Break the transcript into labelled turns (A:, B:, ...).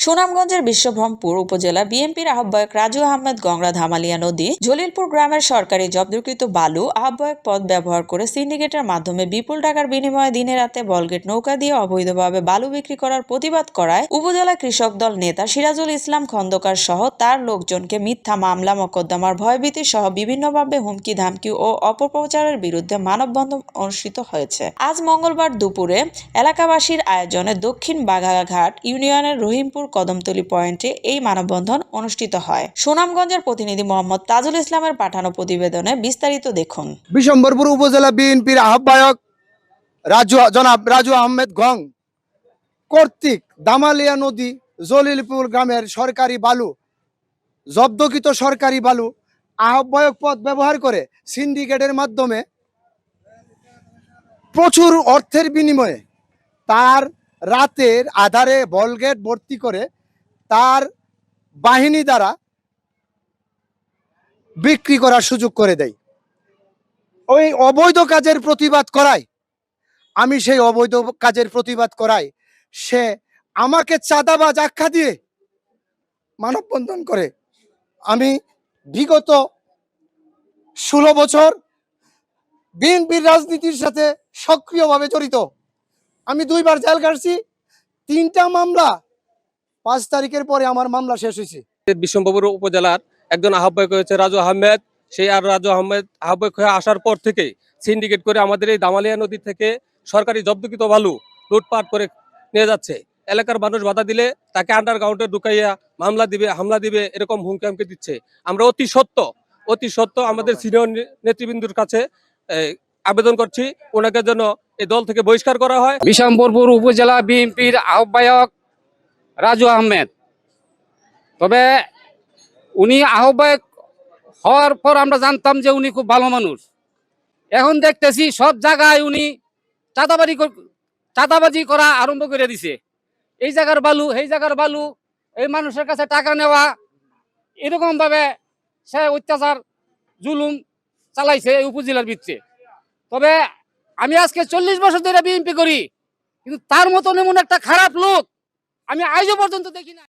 A: সুনামগঞ্জের বিশ্বভ্রমপুর উপজেলা বিএনপির আহ্বায়ক রাজু আহমেদ গংরা ধামালিয়া নদী জলিলপুর গ্রামের সরকারি জব্দকৃত বালু আহ্বায়ক পদ ব্যবহার করে সিন্ডিকেটের মাধ্যমে বিপুল টাকার বিনিময়ে দিনে রাতে বলগেট নৌকা দিয়ে অবৈধভাবে বালু বিক্রি করার প্রতিবাদ করায় উপজেলা কৃষক দল নেতা সিরাজুল ইসলাম খন্দকার সহ তার লোকজনকে মিথ্যা মামলা, মোকদ্দমার ভয়ভীতি সহ বিভিন্নভাবে হুমকি ধামকি ও অপপ্রচারের বিরুদ্ধে মানববন্ধন অনুষ্ঠিত হয়েছে। আজ মঙ্গলবার দুপুরে এলাকাবাসীর আয়োজনে দক্ষিণ বাঘাঘাট ইউনিয়নের রহিমপুর কদমতলী পয়েন্টে এই মানববন্ধন অনুষ্ঠিত হয়। সুনামগঞ্জের প্রতিনিধি মোহাম্মদ তাজুল ইসলামের পাঠানো প্রতিবেদনে বিস্তারিত দেখুন।
B: বিশম্বরপুর উপজেলা বিএনপির আহ্বায়ক রাজু জনাব রাজু আহমেদ গং কর্তৃক দামালিয়া নদী জলিলপুর গ্রামের সরকারি বালু, জব্দকৃত সরকারি বালু আহ্বায়ক পদ ব্যবহার করে সিন্ডিকেটের মাধ্যমে প্রচুর অর্থের বিনিময়ে তার রাতের আধারে বলগেট ভর্তি করে তার বাহিনী দ্বারা বিক্রি করার সুযোগ করে দেয়। ওই অবৈধ কাজের প্রতিবাদ করায়। আমি সেই অবৈধ কাজের প্রতিবাদ করাই সে আমাকে চাঁদাবাজ আখ্যা দিয়ে মানববন্ধন করে। আমি বিগত ষোলো বছর বিএনপির রাজনীতির সাথে সক্রিয়ভাবে জড়িত। আমি দুইবার জেল কাটছি তিনটা মামলা পাঁচ তারিখের পরে আমার মামলা শেষ হয়েছে।
C: বিশ্বম্ভপুর উপজেলার একজন আহ্বায়ক হয়েছে রাজু আহমেদ। সেই আর রাজু আহমেদ আহ্বায়ক হয়ে আসার পর থেকে সিন্ডিকেট করে আমাদের এই দামালিয়া নদী থেকে সরকারি জব্দকৃত বালু লুটপাট করে নিয়ে যাচ্ছে। এলাকার মানুষ বাধা দিলে তাকে আন্ডারগ্রাউন্ডে ঢুকাইয়া মামলা দিবে, হামলা দিবে, এরকম হুমকি হামকি দিচ্ছে। আমরা অতি সত্য অতি সত্য আমাদের সিনিয়র নেতৃবৃন্দুর কাছে আবেদন করছি। ওনাকে যেন এই দল থেকে বহিষ্কার করা হয়।
D: বিশাম্বরপুর উপজেলা বিএনপির আহ্বায়ক রাজু আহমেদ। তবে উনি আহ্বায়ক হওয়ার পর আমরা জানতাম যে উনি খুব ভালো মানুষ। এখন দেখতেছি সব জায়গায় উনি চাঁদাবাজি কর- চাঁদাবাজি করা আরম্ভ করে দিছে। এই জায়গার বালু, এই জায়গার বালু, এই মানুষের কাছে টাকা নেওয়া এরকম ভাবে সে অত্যাচার, জুলুম চালাইছে এই উপজেলার ভিত্তিতে। তবে আমি আজকে চল্লিশ বছর ধরে বিএনপি করি, কিন্তু তার মতন এমন একটা খারাপ লোক আমি আজও পর্যন্ত দেখি না